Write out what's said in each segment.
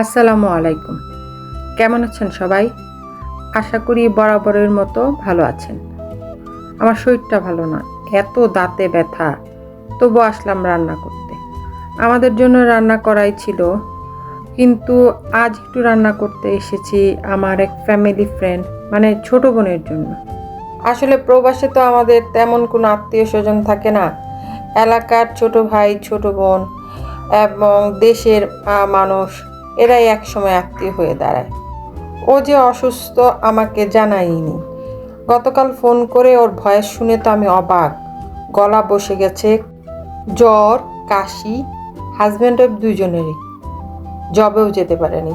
আসসালামু আলাইকুম। কেমন আছেন সবাই? আশা করি বরাবরের মতো ভালো আছেন। আমার শরীরটা ভালো না, এত দাঁতে ব্যথা। তবু আসলাম রান্না করতে। আমাদের জন্য রান্না করাই ছিল, কিন্তু আজ একটু রান্না করতে এসেছি আমার এক ফ্যামিলি ফ্রেন্ড মানে ছোট বোনের জন্য। আসলে প্রবাসে তো আমাদের তেমন কোনো আত্মীয় স্বজন থাকে না। এলাকার ছোট ভাই, ছোট বোন এবং দেশের মানুষ এরাই একসময় আত্মীয় হয়ে দাঁড়ায়। ও যে অসুস্থ আমাকে জানায়নি গতকাল ফোন করে ওর ভয়েস শুনে তো আমি অবাক। গলা বসে গেছে, জ্বর, কাশি হাজব্যান্ড ওয়াইফ দুজনেরই জবেও যেতে পারেনি।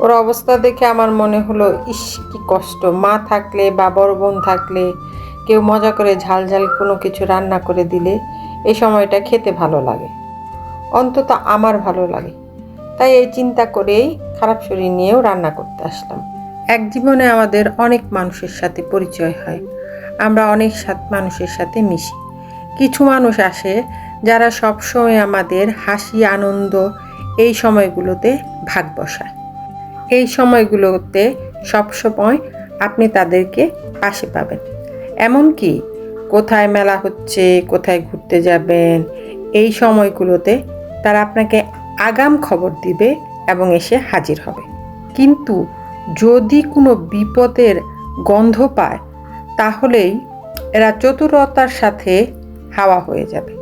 ওর অবস্থা দেখে আমার মনে হলো, ইস, কি কষ্ট। মা থাকলে বা বড় বোন থাকলে কেউ মজা করে ঝাল ঝাল কোনো কিছু রান্না করে দিলে এই সময়টা খেতে ভালো লাগে। অন্তত আমার ভালো লাগে। তাই এই চিন্তা করেই খারাপ শরীর নিয়েও রান্না করতে আসলাম। এক জীবনে আমাদের অনেক মানুষের সাথে পরিচয় হয়। আমরা অনেক সাত মানুষের সাথে মিশি। কিছু মানুষ আসে যারা সবসময় আমাদের হাসি, আনন্দ এই সময়গুলোতে ভাগ বসায়। এই সময়গুলোতে সবসময় আপনি তাদেরকে পাশে পাবেন। এমনকি কোথায় মেলা হচ্ছে, কোথায় ঘুরতে যাবেন, এই সময়গুলোতে তারা আপনাকে আগাম খবর দিবে এবং এসে হাজির হবে। কিন্তু যদি কোনো বিপদের গন্ধ পায়, তাহলেই এরা চতুরতার সাথে হাওয়া হয়ে যাবে।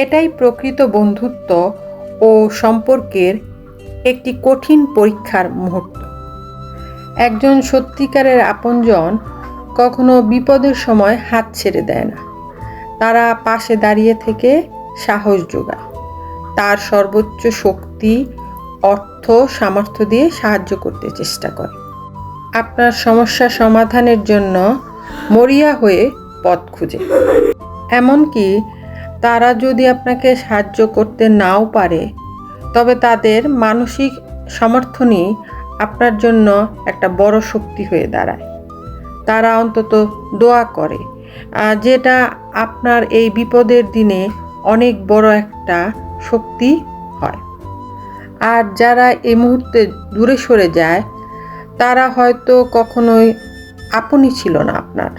এটাই প্রকৃত বন্ধুত্ব ও সম্পর্কের একটি কঠিন পরীক্ষার মুহূর্ত। একজন সত্যিকারের আপনজন কখনো বিপদের সময় হাত ছেড়ে দেয় না। তারা পাশে দাঁড়িয়ে থেকে সাহস যোগায়। তার সর্বোচ্চ শক্তি, অর্থ, সামর্থ্য দিয়ে সাহায্য করতে চেষ্টা করে। আপনার সমস্যা সমাধানের জন্য মরিয়া হয়ে পথ খুঁজে। এমনকি তারা যদি আপনাকে সাহায্য করতে নাও পারে, তবে তাদের মানসিক সমর্থনই আপনার জন্য একটা বড় শক্তি হয়ে দাঁড়ায়। তারা অন্তত দোয়া করে যেটা আপনার এই বিপদের দিনে অনেক বড় একটা শক্তি হয়। আর যারা এই মুহূর্তে দূরে সরে যায়, তারা হয়তো কখনোই আপনই ছিল না আপনার।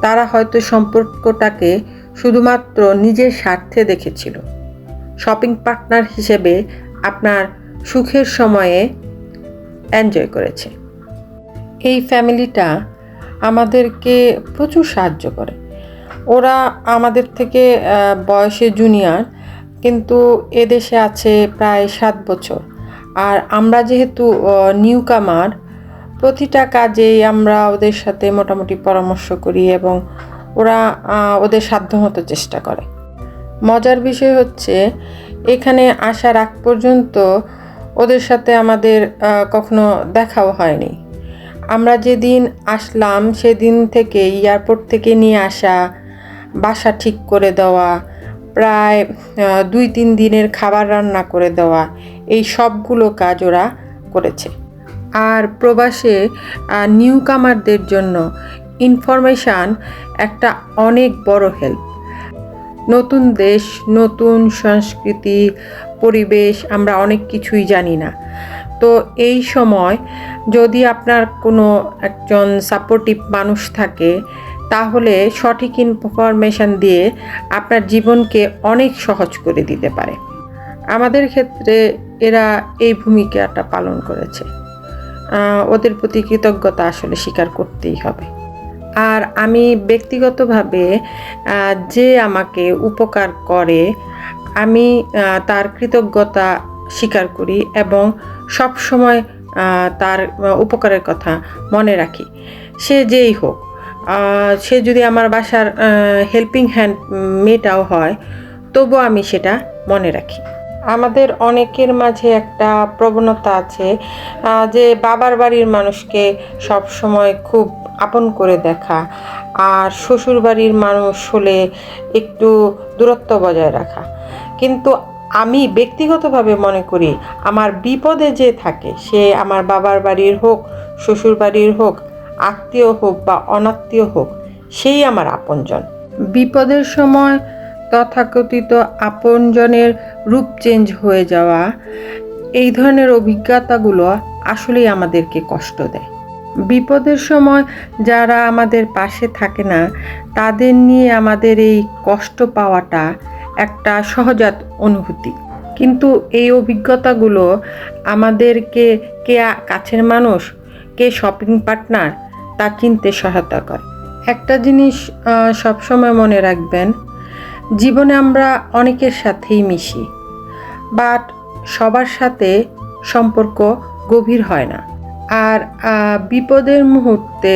তারা হয়তো সম্পর্কটাকে শুধুমাত্র নিজের স্বার্থে দেখেছিল। শপিং পার্টনার হিসেবে আপনার সুখের সময়ে এনজয় করেছে। এই ফ্যামিলিটা আমাদেরকে প্রচুর সাহায্য করে। ওরা আমাদের থেকে বয়সে জুনিয়র কিন্তু এদেশে আছে প্রায় সাত বছর। আর আমরা যেহেতু নিউ কামার প্রতিটা কাজেই আমরা ওদের সাথে মোটামুটি পরামর্শ করি এবং ওরা ওদের সাধ্যমতো চেষ্টা করে। মজার বিষয় হচ্ছে, এখানে আসার আগ পর্যন্ত ওদের সাথে আমাদের কখনো দেখাও হয়নি। আমরা যেদিন আসলাম, সেদিন থেকে, এয়ারপোর্ট থেকে নিয়ে আসা, বাসা ঠিক করে দেওয়া প্রায় দুই তিন দিনের খাবার রান্না করে দেওয়া। এই সবগুলো কাজ ওরা করেছে। আর প্রবাসে নিউ কামারদের জন্য ইনফরমেশান একটা অনেক বড় হেল্প। নতুন দেশ, নতুন সংস্কৃতি, পরিবেশ, আমরা অনেক কিছুই জানি না। তো এই সময় যদি আপনার কোনো একজন সাপোর্টিভ মানুষ থাকে তাহলে সঠিক ইনফরমেশান দিয়ে আপনার জীবনকে অনেক সহজ করে দিতে পারে। আমাদের ক্ষেত্রে এরা এই ভূমিকাটা পালন করেছে। ওদের প্রতি কৃতজ্ঞতা আসলে স্বীকার করতেই হবে। আর আমি ব্যক্তিগতভাবে যে আমাকে উপকার করে, আমি তার কৃতজ্ঞতা স্বীকার করি এবং সব সময় তার উপকারের কথা মনে রাখি। সে যেই হোক সে যদি আমার বাসার হেল্পিং হ্যান্ড মেয়েটাও হয় তবু আমি সেটা মনে রাখি। আমাদের অনেকের মাঝে একটা প্রবণতা আছে যে বাবার বাড়ির মানুষকে সব সময় খুব আপন করে দেখা, আর শ্বশুর বাড়ির মানুষ হলে একটু দূরত্ব বজায় রাখা। কিন্তু আমি ব্যক্তিগতভাবে মনে করি, আমার বিপদে যে থাকে, সে আমার বাবার বাড়ির হোক, শ্বশুর বাড়ির হোক আত্মীয় হোক বা অনাত্মীয় হোক, সেই আমার আপনজন। বিপদের সময় তথাকথিত আপনজনের রূপ চেঞ্জ হয়ে যাওয়া, এই ধরনের অভিজ্ঞতাগুলো আসলেই আমাদেরকে কষ্ট দেয়। বিপদের সময় যারা আমাদের পাশে থাকে না, তাদের নিয়ে আমাদের এই কষ্ট পাওয়াটা একটা সহজাত অনুভূতি। কিন্তু এই অভিজ্ঞতাগুলো আমাদেরকে, কে কাছের মানুষ, কে শপিং পার্টনার তা কিনতে সহায়তা করে। একটা জিনিস সবসময় মনে রাখবেন, জীবনে আমরা অনেকের সাথেই মিশি, বাট সবার সাথে সম্পর্ক গভীর হয় না। আর বিপদের মুহূর্তে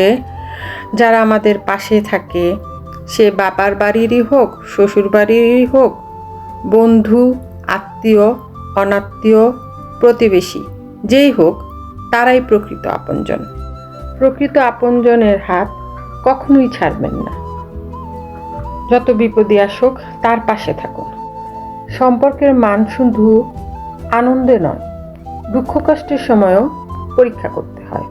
যারা আমাদের পাশে থাকে, সে বাবার বাড়িরই হোক, শ্বশুর বাড়িরই হোক, বন্ধু, আত্মীয়, অনাত্মীয়, প্রতিবেশী, যেই হোক, তারাই প্রকৃত আপনজন। প্রকৃত আপনজনের হাত কখনোই ছাড়বেন না। যত বিপদে আসুক, তার পাশে থাকুন। সম্পর্কের মান শুধু আনন্দে নয়, দুঃখ কষ্টের সময়ও পরীক্ষা করতে হয়।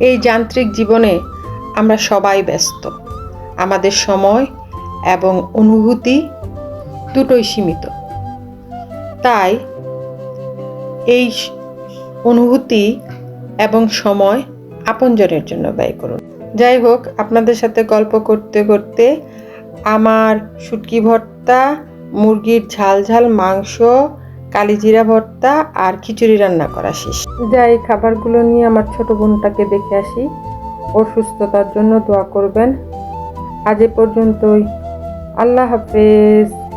এই যান্ত্রিক জীবনে আমরা সবাই ব্যস্ত। আমাদের সময় এবং অনুভূতি দুটোই সীমিত। তাই এই অনুভূতি এবং সময় আপনজনের জন্য ব্যয় করুন। যাই হোক, আপনাদের সাথে গল্প করতে করতে আমার শুটকি ভর্তা, মুরগির ঝাল ঝাল মাংস, কালিজিরা ভর্তা আর খিচুড়ি রান্না করা শেষ। যাই খাবারগুলো নিয়ে আমার ছোট বোনটাকে দেখে আসি। ওর সুস্থতার জন্য দোয়া করবেন। আজ এ পর্যন্তই। আল্লাহ হাফেজ।